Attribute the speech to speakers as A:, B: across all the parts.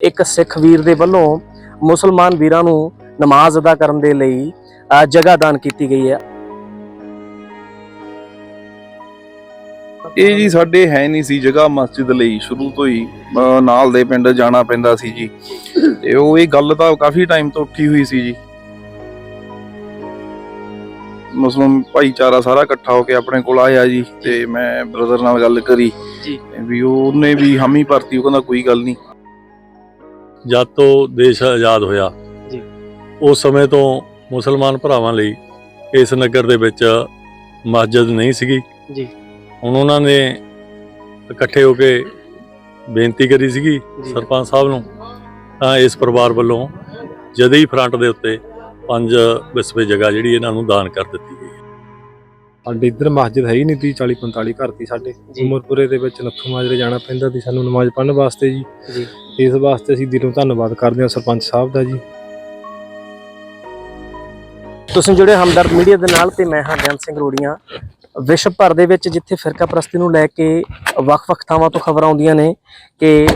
A: ਇੱਕ ਸਿੱਖ ਵੀਰ ਦੇ ਵੱਲੋਂ ਮੁਸਲਮਾਨ ਵੀਰਾਂ ਨੂੰ ਨਮਾਜ਼ ਅਦਾ ਕਰਨ ਦੇ ਲਈ ਜਗ੍ਹਾ ਦਾਨ ਕੀਤੀ ਗਈ ਹੈ।
B: ਇਹ ਜੀ ਸਾਡੇ ਹੈ ਨਹੀਂ ਸੀ ਜਗ੍ਹਾ ਮਸਜਿਦ ਲਈ ਸ਼ੁਰੂ ਤੋਂ ਹੀ ਨਾਲ ਦੇ ਪਿੰਡ ਜਾਣਾ ਪੈਂਦਾ ਸੀ ਜੀ। ਤੇ ਉਹ ਇਹ ਗੱਲ ਤਾਂ ਕਾਫੀ ਟਾਈਮ ਤੋਂ ਉੱਠੀ ਹੋਈ ਸੀ ਜੀ। ਮੁਸਲਮਾਨ ਭਾਈਚਾਰਾ ਸਾਰਾ ਇਕੱਠਾ ਹੋ ਕੇ ਆਪਣੇ ਕੋਲ ਆਇਆ ਜੀ ਤੇ ਮੈਂ ਬ੍ਰਦਰ ਨਾਲ ਗੱਲ ਕਰੀ।
A: ਜੀ।
B: ਵੀ ਉਹਨੇ ਵੀ ਹਾਮੀ ਭਰਤੀ ਉਹ ਕਹਿੰਦਾ ਕੋਈ ਗੱਲ ਨਹੀਂ।
C: ਜਦ ਤੋਂ ਦੇਸ਼ ਆਜ਼ਾਦ ਹੋਇਆ
A: ਜੀ।
C: ਉਸ ਸਮੇਂ ਤੋਂ ਮੁਸਲਮਾਨ ਭਰਾਵਾਂ ਲਈ ਇਸ ਨਗਰ ਦੇ ਵਿੱਚ ਮਸਜਿਦ ਨਹੀਂ ਸੀਗੀ
A: ਜੀ।
C: ਹੁਣ ਉਹਨਾਂ ਨੇ ਇਕੱਠੇ ਹੋ ਕੇ ਬੇਨਤੀ ਕਰੀ ਸੀਗੀ। ਸਰਪੰਚ ਸਾਹਿਬ ਨੂੰ ਤਾਂ ਇਸ ਪਰਿਵਾਰ ਵੱਲੋਂ ਜਦੀ ਫਰੰਟ ਦੇ ਉੱਤੇ ਪੰਜ ਵਿਸਵੇ ਜਗ੍ਹਾ ਜਿਹੜੀ ਇਹਨਾਂ ਨੂੰ ਦਾਨ ਕਰ ਦਿੱਤੀ ਗਈ ਹੈ।
D: ਸਾਡੇ ਇੱਧਰ ਮਸਜਿਦ ਹੈ ਹੀ ਨਹੀਂ ਤੀ 40 45 ਘਰ ਤੀ ਸਾਡੇ।
A: ਜੀ।
D: ਉਮਰਪੁਰੇ ਦੇ ਵਿੱਚ ਨੱਥੂ ਮਾਜਰੇ ਜਾਣਾ ਪੈਂਦਾ ਸੀ ਸਾਨੂੰ ਨਮਾਜ਼ ਪੜ੍ਹਨ ਵਾਸਤੇ ਜੀ।
A: ਜੀ।
D: ਇਸ ਵਾਸਤੇ ਅਸੀਂ ਦਿਲੋਂ ਧੰਨਵਾਦ ਕਰਦੇ ਹਾਂ ਸਰਪੰਚ ਸਾਹਿਬ ਦਾ ਜੀ।
A: ਤੁਸੀਂ ਜੁੜੇ ਹਮਦਰਦ ਮੀਡੀਆ ਦੇ ਨਾਲ ਤੇ ਮੈਂ ਹਾਂ ਬੇਅੰਤ ਸਿੰਘ ਰੋੜੀਆਂ। ਵਿਸ਼ਵ ਭਰ ਦੇ ਵਿੱਚ ਜਿੱਥੇ ਫਿਰਕਾ ਪ੍ਰਸਤੀ ਨੂੰ ਲੈ ਕੇ ਵੱਖ-ਵੱਖ ਥਾਵਾਂ ਤੋਂ ਖਬਰਾਂ ਆਉਂਦੀਆਂ ਨੇ ਕਿ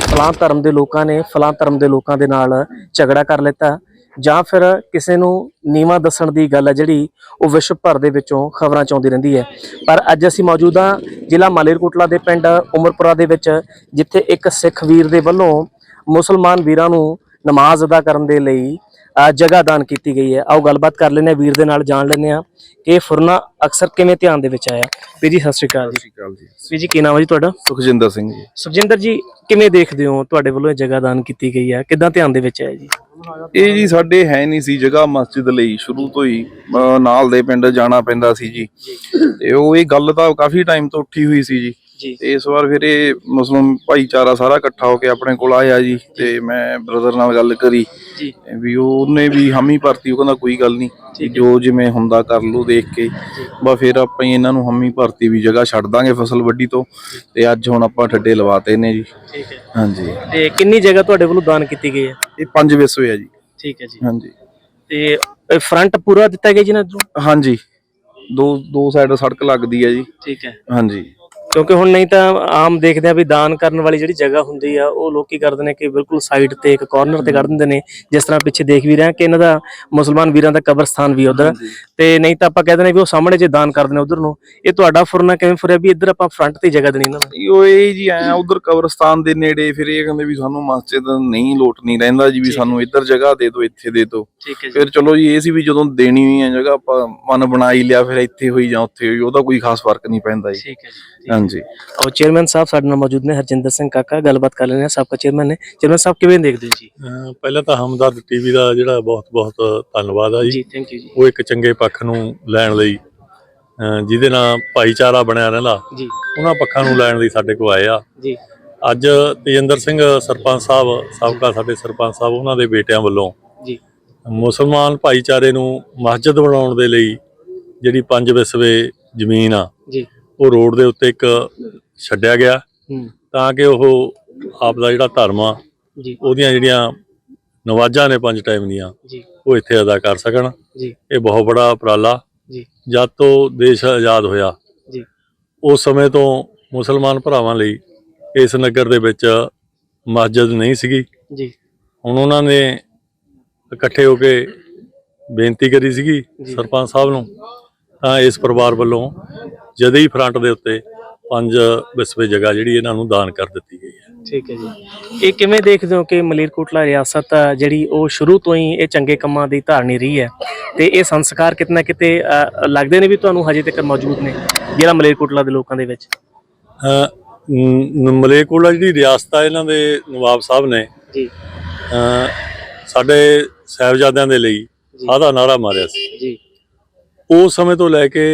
A: ਫਲਾਂ ਧਰਮ ਦੇ ਲੋਕਾਂ ਨੇ ਫਲਾਂ ਧਰਮ ਦੇ ਲੋਕਾਂ ਦੇ ਨਾਲ ਝਗੜਾ ਕਰ ਲਿੱਤਾ। ਜਾਂ ਫਿਰ ਕਿਸੇ ਨੂੰ ਨੀਵਾ ਦੱਸਣ ਦੀ ਗੱਲ ਹੈ ਜਿਹੜੀ ਉਹ ਵਿਸ਼ਵ ਭਰ ਦੇ ਵਿੱਚੋਂ ਖਬਰਾਂ ਚ ਆਉਂਦੀ ਰਹਿੰਦੀ ਹੈ। ਪਰ ਅੱਜ ਅਸੀਂ ਮੌਜੂਦ ਹਾਂ ਜ਼ਿਲ੍ਹਾ ਮਾਲੇਰਕੋਟਲਾ ਦੇ ਪਿੰਡ ਉਮਰਪੁਰਾ ਦੇ ਵਿੱਚ, ਜਿੱਥੇ ਇੱਕ ਸਿੱਖ ਵੀਰ ਦੇ ਵੱਲੋਂ ਮੁਸਲਮਾਨ ਵੀਰਾਂ ਨੂੰ ਨਮਾਜ਼ ਅਦਾ ਕਰਨ ਦੇ ਲਈ ਜਗ੍ਹਾ ਦਾਨ ਕੀਤੀ ਗਈ ਹੈ। ਆਓ ਗੱਲਬਾਤ ਕਰ ਲੈਂਦੇ ਹਾਂ ਵੀਰ ਦੇ ਨਾਲ ਜਾਣ ਲੈਂਦੇ ਹਾਂ ਕਿ ਇਹ ਫੁਰਨਾ ਅਕਸਰ ਕਿਵੇਂ ਧਿਆਨ ਦੇ ਵਿੱਚ ਆਇਆ। ਵੀਰ ਜੀ ਸਤਿ ਸ਼੍ਰੀ ਅਕਾਲ ਜੀ।
B: ਅਕਾਲ ਜੀ।
A: ਵੀਰ ਜੀ ਕੀ ਨਾਮ ਹੈ ਜੀ ਤੁਹਾਡਾ?
B: ਸੁਖਜਿੰਦਰ ਸਿੰਘ ਜੀ।
A: ਸੁਖਜਿੰਦਰ ਜੀ ਕਿਵੇਂ ਦੇਖਦੇ ਹੋ ਤੁਹਾਡੇ ਵੱਲੋਂ ਇਹ ਜਗ੍ਹਾ ਦਾਨ ਕੀਤੀ ਗਈ ਹੈ? ਕਿੱਦਾਂ ਧਿਆਨ ਦੇ ਵਿੱਚ ਆਇਆ ਜੀ?
B: ਇਹ ਜੀ ਸਾਡੇ ਹੈ ਨਹੀਂ ਸੀ ਜਗ੍ਹਾ ਮਸਜਿਦ ਲਈ ਸ਼ੁਰੂ ਤੋਂ ਹੀ ਅਹ ਨਾਲ ਦੇ ਪਿੰਡ ਜਾਣਾ ਪੈਂਦਾ ਸੀ ਜੀ। ਤੇ ਉਹ ਇਹ ਗੱਲ ਤਾਂ ਕਾਫੀ ਟਾਈਮ ਤੋਂ ਉੱਠੀ ਹੋਈ ਸੀ ਜੀ।
A: ਜੀ।
B: ਤੇ ਇਸ ਵਾਰ ਫਿਰ ਇਹ ਮੁਸਲਮਾਨ ਭਾਈਚਾਰਾ ਸਾਰਾ ਇਕੱਠਾ ਹੋ ਕੇ ਆਪਣੇ ਕੋਲ ਆਇਆ ਜੀ ਤੇ ਮੈਂ ਬ੍ਰਦਰ ਨਾਲ ਗੱਲ ਕਰੀ।
A: ਜੀ।
B: ਵੀ ਉਹਨੇ ਵੀ ਹਾਮੀ ਭਰਤੀ ਉਹ ਕਹਿੰਦਾ ਕੋਈ ਗੱਲ ਨਹੀਂ
A: ਹੈ।
B: ਜੋ ਜਿਵੇਂ ਹੁੰਦਾ ਕਰ ਲੂ ਦੇਖ ਕੇ। ਬਾ ਫਿਰ ਆਪਾਂ ਹੀ ਇਹਨਾਂ ਨੂੰ ਹਾਮੀ ਭਰਤੀ ਵੀ ਜਗ੍ਹਾ ਛੱਡ ਦਾਂਗੇ ਫਸਲ ਵੱਡੀ ਤੋਂ ਤੇ ਅੱਜ ਹੁਣ ਆਪਾਂ ਠੱਡੇ ਲਵਾਤੇ ਨੇ ਜੀ।
A: ਠੀਕ ਹੈ।
B: ਹਾਂਜੀ।
A: ਤੇ ਕਿੰਨੀ ਜਗ੍ਹਾ ਤੁਹਾਡੇ ਵੱਲੋਂ ਦਾਨ ਕੀਤੀ ਗਈ ਹੈ?
B: ਇਹ ਪੰਜ ਵਿਸਵੇ ਆ ਜੀ।
A: ਠੀਕ ਹੈ ਜੀ।
B: ਹਾਂਜੀ।
A: ਤੇ ਫਰੰਟ ਪੂਰਾ ਦਿੱਤਾ ਗਿਆ ਜੀ ਨਾ
B: ਹਾਂਜੀ। ਦੋ ਦੋ ਸਾਈਡ ਸੜਕ ਲੱਗਦੀ ਹੈ ਜੀ।
A: ਠੀਕ ਹੈ।
B: ਹਾਂਜੀ।
A: ਕਿਉਂਕਿ ਹੁਣ ਨਹੀਂ ਤਾਂ ਆਮ ਦੇਖਦੇ ਆ ਵੀ ਦਾਨ ਕਰਨ ਵਾਲੀ ਜਿਹੜੀ ਜਗ੍ਹਾ ਹੁੰਦੀ ਆ ਉਹ ਲੋਕੀ ਕਰਦੇ ਨੇ ਕਿ ਬਿਲਕੁਲ ਸਾਈਡ ਤੇ ਇੱਕ ਕਾਰਨਰ ਤੇ ਕੱਢ ਦਿੰਦੇ ਨੇ ਜਿਸ ਤਰ੍ਹਾਂ ਪਿੱਛੇ ਦੇਖ ਵੀ ਰਹੇ ਹਾਂ ਕਿ ਇਹਨਾਂ ਦਾ ਮੁਸਲਮਾਨ ਵੀਰਾਂ ਦਾ ਕਬਰਸਤਾਨ ਵੀ ਉਧਰ। ਤੇ ਨਹੀਂ ਤਾਂ ਆਪਾਂ ਕਹਿੰਦੇ ਨੇ ਵੀ ਉਹ ਸਾਹਮਣੇ ਜੇ ਦਾਨ ਕਰਦੇ ਨੇ ਉਧਰ ਨੂੰ ਇਹ ਤੁਹਾਡਾ ਫੁਰਨਾ ਕਿਵੇਂ ਫੁਰਿਆ ਵੀ ਇੱਧਰ ਆਪਾਂ ਫਰੰਟ ਤੇ ਜਗ੍ਹਾ ਦੇਣੀ ਇਹਨਾਂ ਨੂੰ?
B: ਉਹ ਇਹ ਜੀ ਆਇਆ ਉਧਰ ਕਬਰਸਤਾਨ ਦੇ ਨੇੜੇ ਫਿਰ ਇਹ ਕਹਿੰਦੇ ਵੀ ਸਾਨੂੰ ਮਸਜਿਦ ਨਹੀਂ ਲੋਟ ਨਹੀਂ ਰਹਿੰਦਾ ਜੀ ਵੀ। ਸਾਨੂੰ ਇੱਧਰ ਜਗ੍ਹਾ ਦੇ ਦਿਓ ਇੱਥੇ ਦੇ ਦਿਓ। ਫਿਰ ਚਲੋ ਜੀ ਇਹ ਸੀ ਵੀ ਜਦੋਂ ਦੇਣੀ ਹੋਈ ਹੈ ਜਗ੍ਹਾ ਆਪਾਂ ਮਨ ਬਣਾ ਹੀ ਲਿਆ ਫਿਰ ਇੱਥੇ ਹੋਈ ਜਾਂ ਉੱਥੇ ਹੋਈ ਉਹਦਾ ਕੋਈ ਖਾਸ ਫ਼ਰਕ ਨਹੀਂ ਪੈਂਦਾ ਜੀ।
A: ਠੀਕ ਹੈ ਜੀ।
B: ਹਾਂਜੀ।
A: ਔਰ ਚੇਅਰਮੈਨ ਸਾਹਿਬ ਸਾਡੇ ਨਾਲ ਮੌਜੂਦ ਨੇ ਹਰਜਿੰਦਰ ਸਿੰਘ ਕਾਕਾ ਗੱਲਬਾਤ ਕਰ ਲੈਣੇ ਆ ਸਾਬਕਾ ਚੇਅਰਮੈਨ ਨੇ। ਚੇਅਰਮੈਨ ਸਾਹਿਬ ਕਿਵੇਂ ਦੇਖਦੇ ਹੋ ਜੀ?
C: ਅਹ ਪਹਿਲਾਂ ਤਾਂ ਹਮਦਰਦ ਟੀਵੀ ਦਾ ਜਿਹੜਾ ਬਹੁਤ-ਬਹੁਤ ਧੰਨਵਾਦ ਆ ਜੀ।
A: ਜੀ ਥੈਂਕ ਯੂ ਜੀ।
C: ਉਹ ਇੱਕ ਚੰਗੇ ਪੱਖ ਨੂੰ ਲੈਣ ਲਈ ਅਹ ਜਿਹਦੇ ਨਾਲ ਭਾਈਚਾਰਾ ਬਣਿਆ ਰਹਿੰਦਾ।
A: ਜੀ।
C: ਉਹਨਾਂ ਪੱਖਾਂ ਨੂੰ ਲੈਣ ਲਈ ਸਾਡੇ ਕੋਲ ਆਏ ਆ।
A: ਜੀ।
C: ਅੱਜ ਤੇਜਿੰਦਰ ਸਿੰਘ ਸਰਪੰਚ ਸਾਹਿਬ ਸਾਬਕਾ ਸਾਡੇ ਸਰਪੰਚ ਸਾਹਿਬ ਉਹਨਾਂ ਦੇ ਬੇਟਿਆਂ ਵੱਲੋਂ
A: ਜੀ।
C: ਮੁਸਲਮਾਨ ਭਾਈਚਾਰੇ ਨੂੰ ਮਸਜਿਦ ਬਣਾਉਣ ਦੇ ਲਈ ਜਿਹੜੀ ਪੰਜ ਵਿਸਵੇ ਜ਼ਮੀਨ ਆ
A: ਜੀ।
C: ਉਹ ਰੋਡ ਦੇ ਉੱਤੇ ਇੱਕ ਛੱਡਿਆ ਗਿਆ। ਤਾਂ ਕਿ ਉਹ ਆਪ ਦਾ ਜਿਹੜਾ ਧਰਮ ਆ
A: ਜੀ।
C: ਉਹਦੀਆਂ ਜਿਹੜੀਆਂ ਨਵਾਜ਼ਾਂ ਨੇ ਪੰਜ ਟਾਈਮ ਦੀਆਂ
A: ਜੀ।
C: ਉਹ ਇੱਥੇ ਅਦਾ ਕਰ ਸਕਣ।
A: ਜੀ।
C: ਇਹ ਬਹੁਤ ਬੜਾ ਉਪਰਾਲਾ।
A: ਜੀ।
C: ਜਦ ਤੋਂ ਦੇਸ਼ ਆਜ਼ਾਦ ਹੋਇਆ
A: ਜੀ।
C: ਉਸ ਸਮੇਂ ਤੋਂ ਮੁਸਲਮਾਨ ਭਰਾਵਾਂ ਲਈ ਇਸ ਨਗਰ ਦੇ ਵਿੱਚ ਮਸਜਿਦ ਨਹੀਂ ਸੀਗੀ।
A: ਜੀ।
C: ਹੁਣ ਉਹਨਾਂ ਨੇ ਇਕੱਠੇ ਹੋ ਕੇ ਬੇਨਤੀ ਕਰੀ ਸੀਗੀ। ਸਰਪੰਚ ਸਾਹਿਬ ਨੂੰ। ਤਾਂ ਇਸ ਪਰਿਵਾਰ ਵੱਲੋਂ ਜਦੇ ਹੀ ਫਰੰਟ ਦੇ ਉੱਤੇ ਪੰਜ ਵਿਸਵੇ ਜਗ੍ਹਾ ਜਿਹੜੀ ਇਹਨਾਂ ਨੂੰ ਦਾਨ ਕਰ ਦਿੱਤੀ ਗਈ ਹੈ।
A: ਠੀਕ ਹੈ ਜੀ। ਇਹ ਕਿਵੇਂ ਦੇਖਦੇ ਹੋ ਕਿ ਮਲੇਰਕੋਟਲਾ ਰਿਆਸਤ ਜਿਹੜੀ ਉਹ ਸ਼ੁਰੂ ਤੋਂ ਹੀ ਇਹ ਚੰਗੇ ਕੰਮਾਂ ਦੀ ਧਾਰਨੀ ਰਹੀ ਹੈ ਤੇ ਇਹ ਸੰਸਕਾਰ ਕਿਤੇ ਨਾ ਕਿਤੇ ਲੱਗਦੇ ਨੇ ਵੀ ਤੁਹਾਨੂੰ ਹਜੇ ਤੱਕ ਮੌਜੂਦ ਨੇ ਜਿਹੜਾ ਮਲੇਰਕੋਟਲਾ ਦੇ ਲੋਕਾਂ ਦੇ ਵਿੱਚ?
C: ਮਲੇਰਕੋਟਲਾ ਜਿਹੜੀ ਰਿਆਸਤ ਆ ਇਹਨਾਂ ਦੇ ਨਵਾਬ ਸਾਹਿਬ ਨੇ
A: ਜੀ।
C: ਸਾਡੇ ਸਾਹਿਬਜ਼ਾਦਿਆਂ ਦੇ ਲਈ ਆਦਾ ਨਾਰਾ ਮਾਰਿਆ ਸੀ।
A: ਜੀ।
C: ਉਸ ਸਮੇਂ ਤੋਂ ਲੈ ਕੇ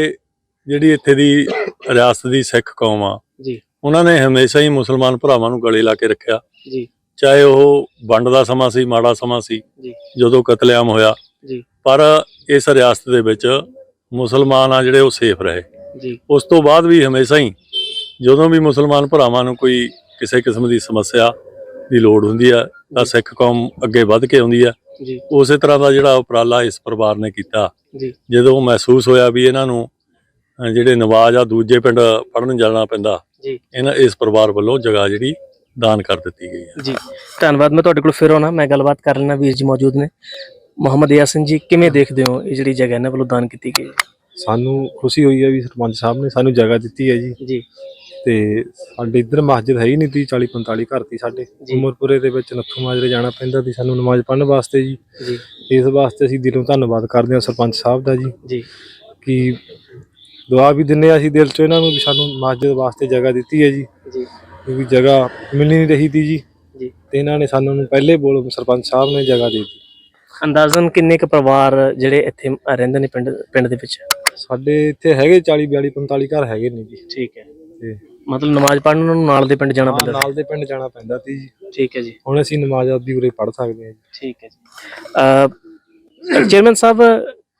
C: ਜਿਹੜੀ ਇੱਥੇ ਦੀ ਰਿਆਸਤ ਦੀ ਸਿੱਖ ਕੌਮ ਆ
A: ਜੀ।
C: ਉਹਨਾਂ ਨੇ ਹਮੇਸ਼ਾ ਹੀ ਮੁਸਲਮਾਨ ਭਰਾਵਾਂ ਨੂੰ ਗਲੇ ਲਾ ਕੇ ਰੱਖਿਆ।
A: ਜੀ।
C: ਚਾਹੇ ਉਹ ਵੰਡ ਦਾ ਸਮਾਂ ਸੀ ਮਾੜਾ ਸਮਾਂ ਸੀ
A: ਜੀ।
C: ਜਦੋਂ ਕਤਲੇਆਮ ਹੋਇਆ।
A: ਜੀ।
C: ਪਰ ਇਸ ਰਿਆਸਤ ਦੇ ਵਿੱਚ ਮੁਸਲਮਾਨ ਆ ਜਿਹੜੇ ਉਹ ਸੇਫ ਰਹੇ।
A: ਜੀ।
C: ਉਸ ਤੋਂ ਬਾਅਦ ਵੀ ਹਮੇਸ਼ਾ ਹੀ ਜਦੋਂ ਵੀ ਮੁਸਲਮਾਨ ਭਰਾਵਾਂ ਨੂੰ ਕੋਈ ਕਿਸੇ ਕਿਸਮ ਦੀ ਸਮੱਸਿਆ ਦੀ ਲੋੜ ਹੁੰਦੀ ਹੈ ਤਾਂ ਸਿੱਖ ਕੌਮ ਅੱਗੇ ਵੱਧ ਕੇ ਆਉਂਦੀ ਹੈ
A: ਜੀ।
C: ਉਸੇ ਤਰ੍ਹਾਂ ਦਾ ਜਿਹੜਾ ਉਪਰਾਲਾ ਇਸ ਪਰਿਵਾਰ ਨੇ ਕੀਤਾ।
A: ਜੀ।
C: ਜਦੋਂ ਮਹਿਸੂਸ ਹੋਇਆ ਵੀ ਇਹਨਾਂ ਨੂੰ ਜਿਹੜੇ ਨਵਾਜ਼ ਆ ਦੂਜੇ ਪਿੰਡ ਪੜਨ ਜਾਣਾ ਪੈਂਦਾ।
A: ਜੀ।
C: ਇਹਨਾਂ ਇਸ ਪਰਿਵਾਰ ਵੱਲੋਂ ਜਗ੍ਹਾ ਜਿਹੜੀ ਦਾਨ ਕਰ ਦਿੱਤੀ ਗਈ ਹੈ।
A: ਜੀ। ਧੰਨਵਾਦ ਮੈਂ ਤੁਹਾਡੇ ਕੋਲ ਫਿਰ ਆਉਣਾ। ਮੈਂ ਗੱਲਬਾਤ ਕਰ ਲੈਣਾ ਵੀਰ ਜੀ ਮੌਜੂਦ ਨੇ। ਮੁਹੰਮਦ ਯਾਸਿਨ ਜੀ ਕਿਵੇਂ ਦੇਖਦੇ ਹੋ ਇਹ ਜਿਹੜੀ ਜਗ੍ਹਾ ਇਹਨਾਂ ਵੱਲੋਂ ਦਾਨ ਕੀਤੀ ਗਈ?
D: ਸਾਨੂੰ ਖੁਸ਼ੀ ਹੋਈ ਹੈ ਵੀ ਸਰਪੰਚ ਸਾਹਿਬ ਨੇ ਸਾਨੂੰ ਜਗ੍ਹਾ ਦਿੱਤੀ ਹੈ ਜੀ।
A: ਜੀ।
D: ਤੇ ਸਾਡੇ ਇੱਧਰ ਮਸਜਿਦ ਹੈ ਹੀ ਨਹੀਂ ਤੀ 40 45 ਘਰ ਤੀ ਸਾਡੇ। ਉਮਰਪੁਰੇ ਦੇ ਵਿੱਚ ਨੱਥੂ ਮਾਜਰੇ ਜਾਣਾ ਪੈਂਦਾ ਸੀ ਸਾਨੂੰ ਨਮਾਜ਼ ਪੜ੍ਹਨ ਵਾਸਤੇ ਜੀ।
A: ਜੀ।
D: ਇਸ ਵਾਸਤੇ ਅਸੀਂ ਦਿਲੋਂ ਧੰਨਵਾਦ ਕਰਦੇ ਹਾਂ ਸਰਪੰਚ ਸਾਹਿਬ ਦਾ ਜੀ।
A: ਜੀ।
D: ਕਿ ਦੁਆ ਵੀ ਦਿੰਨੇ ਹਾਂ ਅਸੀਂ ਦਿਲ ਚੋਂ ਇਹਨਾਂ ਨੂੰ ਵੀ ਸਾਨੂੰ ਮਸਜਿਦ ਵਾਸਤੇ ਜਗ੍ਹਾ ਦਿੱਤੀ ਹੈ ਜੀ।
A: ਜੀ।
D: ਕਿਉਂਕਿ ਜਗ੍ਹਾ ਮਿਲ ਨਹੀਂ ਰਹੀ ਤੀ ਜੀ।
A: ਜੀ।
D: ਤੇ ਇਹਨਾਂ ਨੇ ਸਾਨੂੰ ਨੂੰ ਪਹਿਲੇ ਬੋਲ ਸਰਪੰਚ ਸਾਹਿਬ ਨੇ ਜਗ੍ਹਾ ਦੇ ਦਿੱਤੀ।
A: ਅੰਦਾਜ਼ਨ ਕਿੰਨੇ ਕੁ ਪਰਿਵਾਰ ਜਿਹੜੇ ਇੱਥੇ ਰਹਿੰਦੇ ਨੇ ਪਿੰਡ ਪਿੰਡ ਦੇ ਵਿੱਚ?
D: ਸਾਡੇ ਇੱਥੇ ਹੈਗੇ 40 42 45 ਘਰ ਹੈਗੇ ਨੇ ਜੀ।
A: ਠੀਕ ਹੈ।
D: ਤੇ
A: ਮਤਲਬ ਨਮਾਜ਼ ਪੜ੍ਹਨ ਉਹਨਾਂ ਨੂੰ ਨਾਲ ਦੇ ਪਿੰਡ ਜਾਣਾ ਪੈਂਦਾ
D: ਨਾਲ ਦੇ ਪਿੰਡ ਜਾਣਾ ਪੈਂਦਾ ਤੀ ਜੀ।
A: ਸੀ। ਠੀਕ ਹੈ ਜੀ।
D: ਹੁਣ ਅਸੀਂ ਨਮਾਜ਼ ਆਪਦੀ ਉਰੇ ਪੜ੍ਹ ਸਕਦੇ ਹਾਂ ਜੀ।
A: ਠੀਕ ਹੈ ਜੀ। ਚੇਅਰਮੈਨ ਸਾਹਿਬ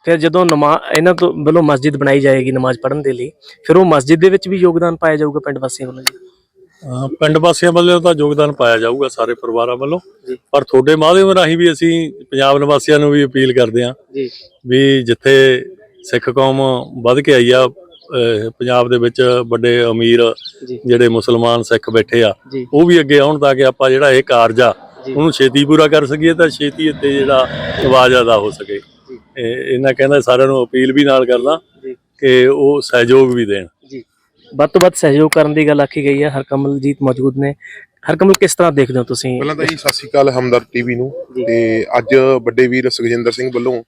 A: ਫਿਰ ਜਦੋਂ ਨਮਾ ਇਹਨਾਂ ਤੋਂ ਵੱਲੋਂ ਮਸਜਿਦ ਬਣਾਈ ਜਾਏਗੀ ਨਮਾਜ਼ ਪੜ੍ਹਨ ਦੇ ਲਈ ਫਿਰ ਉਹ ਮਸਜਿਦ ਦੇ ਵਿੱਚ ਵੀ ਯੋਗਦਾਨ ਪਾਇਆ ਜਾਊਗਾ ਪਿੰਡ ਵਾਸੀਆਂ ਵੱਲੋਂ ਜੀ?
C: ਪਿੰਡ ਵਾਸੀਆਂ ਵੱਲੋਂ ਤਾਂ ਯੋਗਦਾਨ ਪਾਇਆ ਜਾਊਗਾ ਸਾਰੇ ਪਰਿਵਾਰਾਂ ਵੱਲੋਂ। ਪਰ ਤੁਹਾਡੇ ਮਾਧਿਅਮ ਰਾਹੀਂ ਵੀ ਅਸੀਂ ਪੰਜਾਬ ਨਿਵਾਸੀਆਂ ਨੂੰ ਵੀ ਅਪੀਲ ਕਰਦੇ ਹਾਂ
A: ਜੀ।
C: ਵੀ ਜਿੱਥੇ ਸਿੱਖ ਕੌਮ ਵੱਧ ਕੇ ਆਈ ਆ ਪੰਜਾਬ ਦੇ ਵਿੱਚ ਵੱਡੇ ਅਮੀਰ ਜਿਹੜੇ ਮੁਸਲਮਾਨ ਸਿੱਖ ਬੈਠੇ ਆ ਉਹ ਵੀ ਅੱਗੇ ਆਉਣ ਤਾਂ ਕਿ ਆਪਾਂ ਜਿਹੜਾ ਇਹ ਕਾਰਜ ਆ। ਉਹਨੂੰ ਛੇਤੀ ਪੂਰਾ ਕਰ ਸਕੀਏ ਤਾਂ ਛੇਤੀ ਇੱਥੇ ਜਿਹੜਾ ਆਵਾਜ਼ ਅਦਾ ਹੋ ਸਕੇ। ਇਹਨਾਂ ਕਹਿੰਦਾ ਸਾਰਿਆਂ ਨੂੰ ਅਪੀਲ ਵੀ ਨਾਲ ਕਰਦਾ
A: ਜੀ।
C: ਕਿ ਉਹ ਸਹਿਯੋਗ ਵੀ ਦੇਣ।
A: ਜੀ। ਵੱਧ ਤੋਂ ਵੱਧ ਸਹਿਯੋਗ ਕਰਨ ਦੀ ਗੱਲ ਆਖੀ ਗਈ ਹੈ। ਹਰਕਮਲਜੀਤ ਮੌਜੂਦ ਨੇ। ਹਰਕਮਲ ਕਿਸ ਤਰ੍ਹਾਂ ਦੇਖਦੇ ਹੋ ਤੁਸੀਂ?
E: ਪਹਿਲਾਂ ਤਾਂ ਜੀ ਸਤਿ ਸ਼੍ਰੀ ਅਕਾਲ ਹਮਦਰ ਟੀਵੀ ਨੂੰ। ਤੇ ਅੱਜ ਵੱਡੇ ਵੀਰ ਸੁਖਜਿੰਦਰ ਸਿੰਘ ਵੱਲੋਂ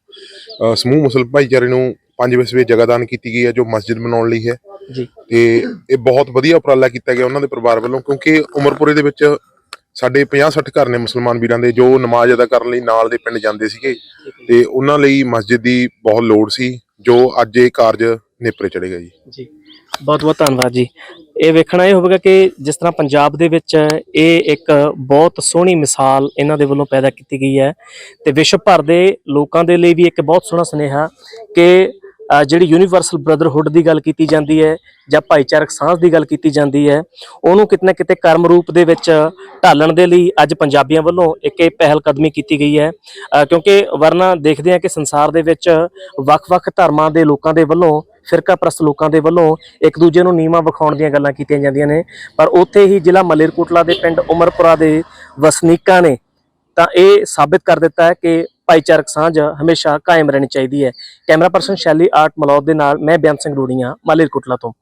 E: ਸਮੂਹ ਮੁਸਲਮਾਨ ਭਾਈਚਾਰੇ ਨੂੰ ਪੰਜ ਵਿਸਵੇ ਜਗ੍ਹਾਦਾਨ ਕੀਤੀ ਗਈ ਹੈ ਜੋ ਮਸਜਿਦ ਬਣਾਉਣ ਲਈ ਹੈ।
A: ਜੀ।
E: ਤੇ ਇਹ ਬਹੁਤ ਵਧੀਆ ਉਪਰਾਲਾ ਕੀਤਾ ਗਿਆ ਉਹਨਾਂ ਦੇ ਪਰਿਵਾਰ ਵੱਲੋਂ ਕਿਉਂਕਿ ਉਮਰਪੁਰੇ ਦੇ ਵਿੱਚ ਸਾਡੇ 50-60 ਘਰ ਨੇ ਮੁਸਲਮਾਨ ਵੀਰਾਂ ਦੇ ਜੋ ਨਮਾਜ਼ ਅਦਾ ਕਰਨ ਲਈ ਨਾਲ ਦੇ ਪਿੰਡ ਜਾਂਦੇ ਸੀਗੇ ਤੇ ਉਹਨਾਂ ਲਈ ਮਸਜਿਦ ਦੀ ਬਹੁਤ ਲੋੜ ਸੀ ਜੋ ਅੱਜ ਇਹ ਕਾਰਜ ਨੇਪਰੇ ਚੜੇਗਾ ਜੀ।
A: ਜੀ। ਬਹੁਤ ਬਹੁਤ ਧੰਨਵਾਦ ਜੀ। ਇਹ ਵੇਖਣਾ ਇਹ ਹੋਵੇਗਾ ਕਿ ਜਿਸ ਤਰ੍ਹਾਂ ਪੰਜਾਬ ਦੇ ਵਿੱਚ ਇਹ ਇੱਕ ਬਹੁਤ ਸੋਹਣੀ ਮਿਸਾਲ ਇਹਨਾਂ ਦੇ ਵੱਲੋਂ ਪੈਦਾ ਕੀਤੀ ਗਈ ਹੈ ਤੇ ਵਿਸ਼ਵ ਭਰ ਦੇ ਲੋਕਾਂ ਦੇ ਲਈ ਵੀ ਇੱਕ ਬਹੁਤ ਸੋਹਣਾ ਸੁਨੇਹਾ ਕਿ ਜਿਹੜੀ ਯੂਨੀਵਰਸਲ ਬ੍ਰਦਰਹੁੱਡ ਦੀ ਗੱਲ ਕੀਤੀ ਜਾਂਦੀ ਹੈ ਜਾਂ ਭਾਈਚਾਰਕ ਸਾਂਝ ਦੀ ਗੱਲ ਕੀਤੀ ਜਾਂਦੀ ਹੈ, ਉਹਨੂੰ ਕਿਤੇ ਨਾ ਕਿਤੇ ਕਰਮ ਰੂਪ ਦੇ ਵਿੱਚ ਢਾਲਣ ਦੇ ਲਈ ਅੱਜ ਪੰਜਾਬੀਆਂ ਵੱਲੋਂ ਇੱਕ ਇਹ ਪਹਿਲ ਕਦਮੀ ਕੀਤੀ ਗਈ ਹੈ। ਕਿਉਂਕਿ ਵਰਨਾ ਦੇਖਦੇ ਹਾਂ ਕਿ ਸੰਸਾਰ ਦੇ ਵਿੱਚ ਵੱਖ-ਵੱਖ ਧਰਮਾਂ ਦੇ ਲੋਕਾਂ ਦੇ ਵੱਲੋਂ ਫਿਰਕਾ ਪ੍ਰਸਤ ਲੋਕਾਂ ਦੇ ਵੱਲੋਂ ਇੱਕ ਦੂਜੇ ਨੂੰ ਨੀਵਾ ਵਿਖਾਉਣ ਦੀਆਂ ਗੱਲਾਂ ਕੀਤੀਆਂ ਜਾਂਦੀਆਂ ਨੇ। ਪਰ ਉੱਥੇ ਹੀ ਜ਼ਿਲ੍ਹਾ ਮਲੇਰਕੋਟਲਾ ਦੇ ਪਿੰਡ ਉਮਰਪੁਰਾ ਦੇ ਵਸਨੀਕਾਂ ਨੇ ਤਾਂ ਇਹ ਸਾਬਿਤ ਕਰ ਦਿੱਤਾ ਹੈ ਕਿ ਭਾਈਚਾਰਕ ਸਾਂਝ ਹਮੇਸ਼ਾ ਕਾਇਮ ਰਹਿਣੀ ਚਾਹੀਦੀ ਹੈ। Camera person Shelly art Malaud ਦੇ ਨਾਲ, ਮੈਂ ਬਿਆਨ ਸਿੰਘ ਰੂੜੀਆਂ, ਮਲੇਰਕੋਟਲਾ ਤੋਂ।